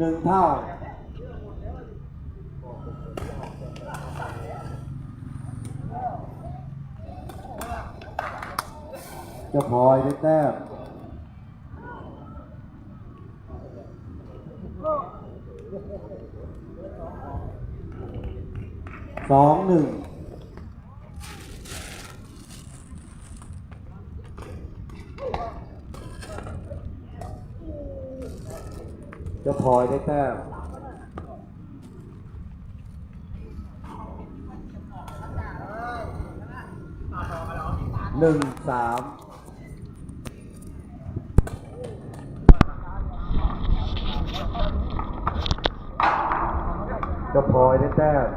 หนึ่งเท่าเจะพลอยได้แต้มสองหนึ่ง จะพลอยได้แต้มหนึ่งสามเจะพลอยได้แต้ม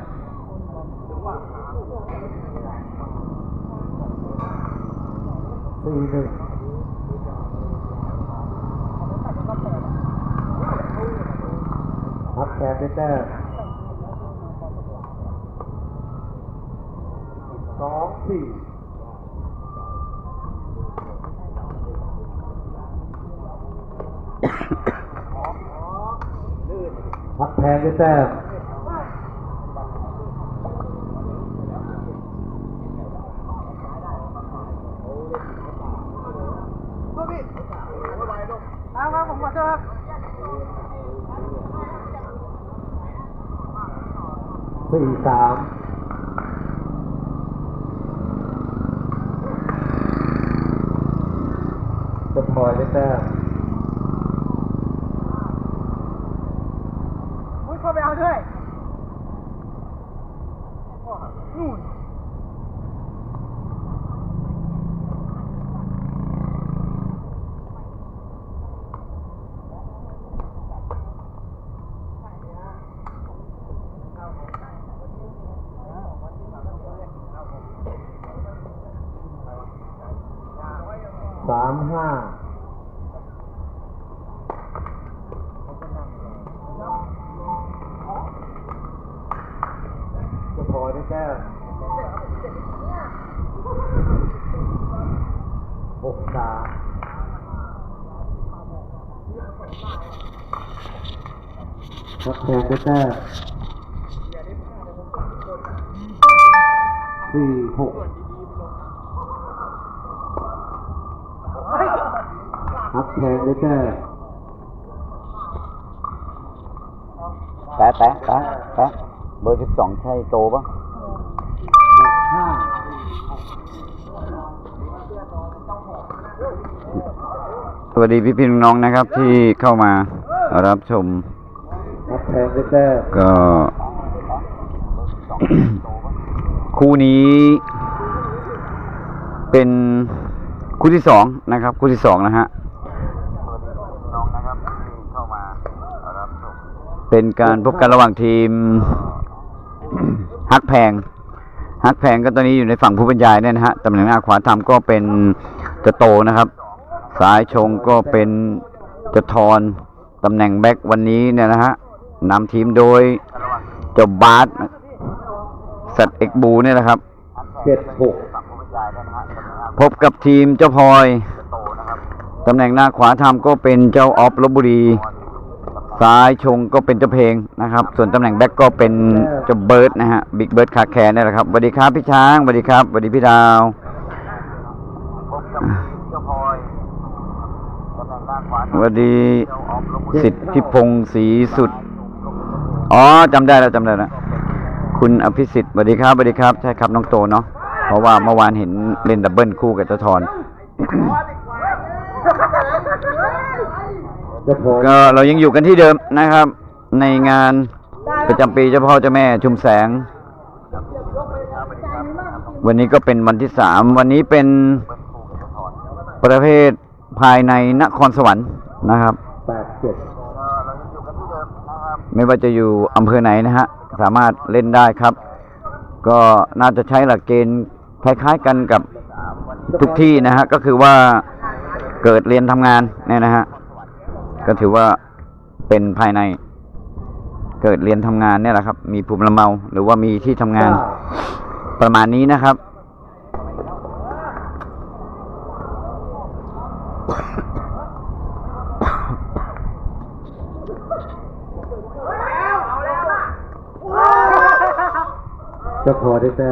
สี่หนึ่ง พับแค ร์ได้แต้มสองสี่พักแพงได้แต้ม สี่สามจะพอยได้แต้ม มุ้ยเข้าไปเอาด้วยนู่น สามห้าจะพอได้แต้มหกสามพักแพงได้แต้มสี่หก พักแพงได้แต้มแปะแปะแปะแปะเบอร์สิบสองใช่โตปะหกห้าสวัสดีพี่พี่น้องๆนะครับที่เข้ามารับชมพักแพงได้แต้มก็ คู่นี้ เป็นคู่ที่สองนะครับ คู่ที่สองนะฮะ เป็นการพบกันระหว่างทีมฮักแพงฮักแพงก็ตอนนี้อยู่ในฝั่งผู้บรรยายเนี่ยนะฮะตำแหน่งหน้าขวาทำก็เป็นจะโตนะครับซ้ายชงก็เป็นจะทอนตำแหน่งแบ็ควันนี้เนี่ยนะฮะนำทีมโดยเจ้าบาสสัตว์เอกบูเนี่ยนะครับเจ็ดหกพบกับทีมเจ้าพลอยตำแหน่งหน้าขวาทำก็เป็นเจ้าออฟลบบุรี ซ้ายชงก็เป็นเจ้าเพลงนะครับ ส่วนตำแหน่งแบ็กก็เป็นเจ้าเบิร์ดนะฮะบิ๊กเบิร์ดคาแคร์นี่แหละครับสวัสดีครับพี่ช้างสวัสดีครับสวัสดีพี่ดาวสวัสดีสิทธิพงศ์ศรีสุด อ๋อจำได้แล้วจำได้แล้วคุณอภิสิทธิ์สวัสดีครับสวัสดีครับ ใช่ครับน้องโตเนาะเพราะว่าเมื่อวานเห็นเล่นดับเบิลคู่กับเจ้าทอน จะพลอย ก็เรายังอยู่กันที่เดิมนะครับ ในงานประจำปีเจ้าพ่อเจ้าแม่ชุมแสง วันนี้ก็เป็นวันที่สามวันนี้เป็นประเภทภายในนครสวรรค์นะครับแปดเจ็ดไม่ว่าจะอยู่อำเภอไหนนะฮะสามารถเล่นได้ครับ ก็น่าจะใช้หลักเกณฑ์คล้ายๆกันกับทุกที่นะฮะก็คือว่าเกิดเรียนทำงานเนี่ยนะฮะ ก็ถือว่าเป็นภายในเกิดเรียนทำงานเนี่ยแหละครับ มีภูมิลำเนาหรือว่ามีที่ทำงานประมาณนี้นะครับ จะพอได้แต้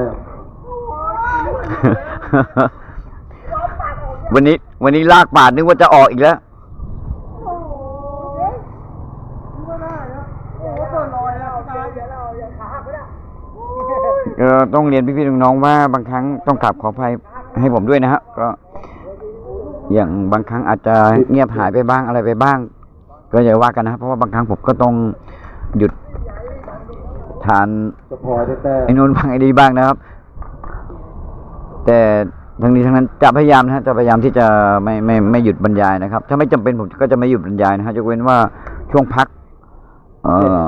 วันนี้ วันนี้ลากปาดนึกว่าจะออกอีกแล้ว ก็ต้องเรียนพี่ๆน้องๆว่าบางครั้งต้องกราบขออภัยให้ผมด้วยนะฮะก็ อย่างบางครั้งอาจจะเงียบหายไปบ้างอะไรไปบ้าง ก็อย่าว่ากันนะครับเพราะว่าบางครั้งผมก็ต้องหยุดทานเจ้าพลอยได้แต้มไอ้นู่นบ้างไอ้นี่บ้างนะครับ แต่ทั้งนี้ทั้งนั้นจะพยายามนะฮะจะพยายามที่จะไม่ไม่ไม่หยุดบรรยายนะครับ ถ้าไม่จำเป็นผมก็จะไม่หยุดบรรยายนะฮะยกเว้นว่าช่วงพัก เอ่อ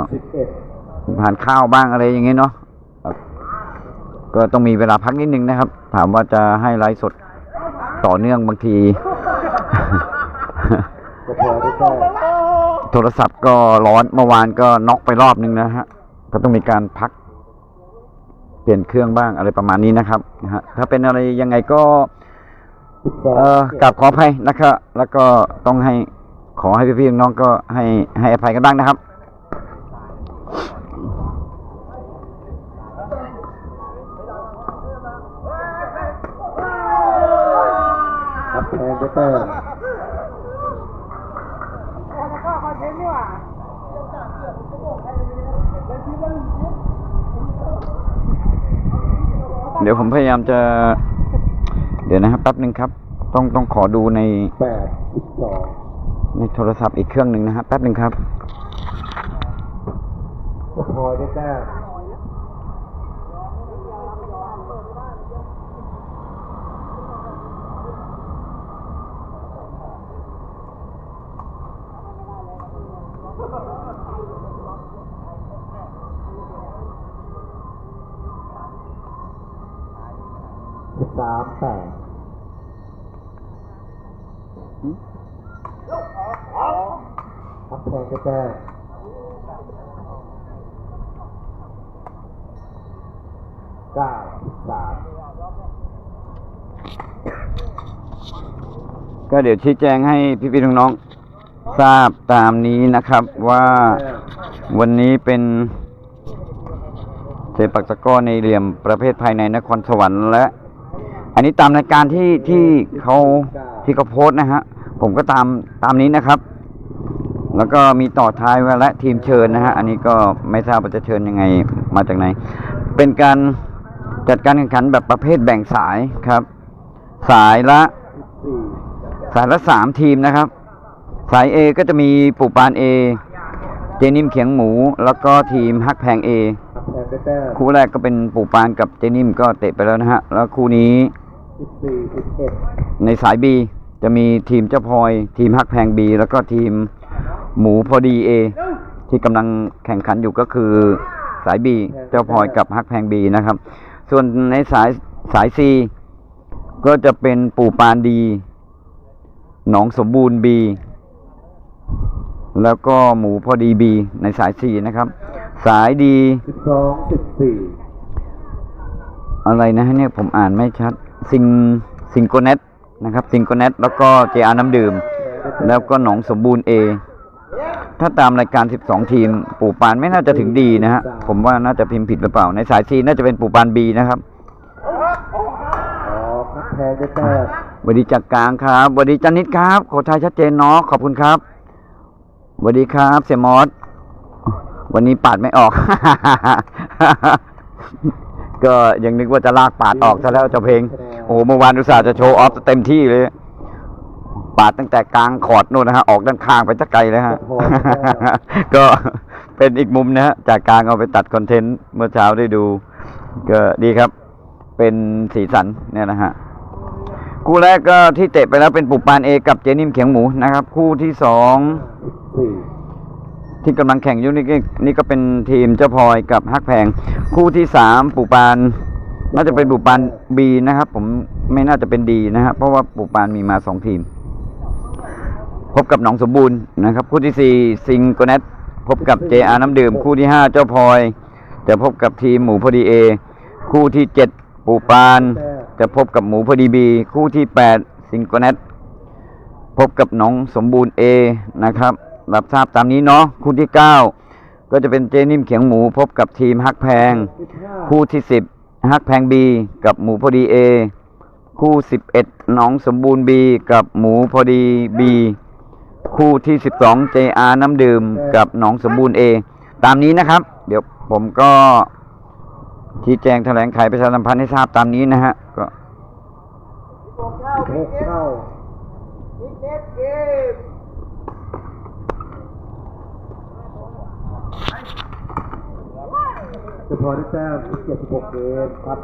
สิบเอ็ดทานข้าวบ้างอะไรอย่างเงี้ยเนาะก็ต้องมีเวลาพักนิดนึงนะครับ ถามว่าจะให้ไลฟ์สดต่อเนื่องบางที โทรศัพท์ก็ร้อนเมื่อวานก็น็อกไปรอบนึงนะฮะ ก็ต้องมีการพัก เปลี่ยนเครื่องบ้างอะไรประมาณนี้นะครับนะฮะถ้าเป็นอะไรยังไงก็สิบสองเออกลับขออภัยนะครับ แล้วก็ต้องให้ขอให้พี่ๆน้องก็ให้ให้อภัยกันบ้างนะครับ ครับแพงได้แต้มเดี๋ยวผมพยายามจะ เดี๋ยวนะครับแป๊บหนึ่งครับ ต้องต้องขอดูในแปดสิบสองในโทรศัพท์อีกเครื่องหนึ่งนะครับแป๊บหนึ่งครับเจ้าพลอยได้แต้ม สิบสามแปดครับแพงได้แต้มเก้าสิบสามก็เดี๋ยวชี้แจงให้พี่ๆน้องๆ ทราบตามนี้นะครับว่าวันนี้เป็นเซปักตะก้อในเหลี่ยมประเภทภายในนครสวรรค์และ อันนี้ตามรายการที่ที่เขาที่เขาโพสนะฮะผมก็ตามตามนี้นะครับ แล้วก็มีต่อท้ายไว้และทีมเชิญนะฮะอันนี้ก็ไม่ทราบว่าจะเชิญยังไงมาจากไหน เป็นการจัดการแข่งขันแบบประเภทแบ่งสายครับ สายละ สายละสามทีมนะครับ สาย A ก็จะมีปูปาน A เจนิ่มเขียงหมู แล้วก็ทีมฮักแพง A ครับแพงได้แต้มคู่แรกก็เป็นปูปานกับเจนิ่มก็เตะไปแล้วนะฮะ แล้วคู่นี้ ในสาย B จะมีทีมเจ้าพลอย ทีมฮักแพง B แล้วก็ทีมหมูพอดี A ที่กำลังแข่งขันอยู่ก็คือสาย B เจ้าพลอยกับฮักแพง B นะครับ ส่วนในสายสาย C ก็จะเป็นปู่ปานดี หนองสมบูรณ์ B แล้วก็หมูพอดี B ในสาย C นะครับ สายดีสิบสองสิบสี่อะไรนะฮะเนี่ยผมอ่านไม่ชัดซิงซิงโกเนตนะครับซิงโกเนตแล้วก็เจอาน้ำดื่ม แล้วก็หนองสมบูรณ์ A ถ้าตามรายการ 12 ทีม ปู่ปานไม่น่าจะถึงดีนะฮะผมว่าน่าจะพิมพ์ผิดหรือเปล่า ในสาย C น่าจะเป็นปู่ปาน B นะครับอ๋อครับแพงได้แต้มสวัสดีจากกลางครับสวัสดีจันนิดครับ ขอทายชัดเจนเนาะขอบคุณครับ สวัสดีครับเสียมอสวันนี้ปาดไม่ออก ก็ยังนึกว่าจะลากปาดออกซะแล้วเจ้าเพลง โอ้โหเมื่อวานอุตส่าห์จะโชว์ออฟเต็มที่เลย ปาดตั้งแต่กลางขอดนู่นนะฮะ ออกด้านข้างไปสักไกลเลยฮะ ก็เป็นอีกมุมนะฮะ จากกลางเอาไปตัดคอนเทนต์เมื่อเช้าได้ดู ก็ดีครับ เป็นสีสันเนี่ยนะฮะคู่แรกก็ที่เตะไปแล้วเป็นปุปปานเอกับเจนิมเขียงหมูนะครับ คู่ที่สองสี่ ที่กำลังแข่งอยู่นี่ก็นี่ก็เป็นทีมเจ้าพลอยกับฮักแพง คู่ที่สามปู่ปาน น่าจะเป็นปู่ปานบีนะครับ ผมไม่น่าจะเป็นดีนะครับเพราะว่าปู่ปานมีมาสองทีม พบกับหนองสมบูรณ์นะครับ คู่ที่สี่ซิงโกเนตพบกับเจอาน้ำดื่ม คู่ที่ห้าเจ้าพลอย จะพบกับทีมหมูพอดีเอคู่ที่เจ็ดปู่ปาน จะพบกับหมูพอดีบีคู่ที่แปดซิงโกเนตพบกับหนองสมบูรณ์เอนะครับ รับทราบตามนี้เนาะคู่ที่เก้าก็จะเป็นเจนิ่มเขียงหมูพบกับทีมฮักแพงสิบห้าคู่ที่สิบฮักแพงบีกับหมูพอดีเอคู่สิบเอ็ดหนองสมบูรณ์บีกับหมูพอดีบีคู่ที่สิบสองเจอาน้ำดื่มกับหนองสมบูรณ์เอตามนี้นะครับ เดี๋ยวผมก็ชี้แจงแถลงไขประชาสัมพันธ์ให้ทราบตามนี้นะฮะก็หกเท่า จะพอได้แต้มเจ็ดสิบหกเกมครับ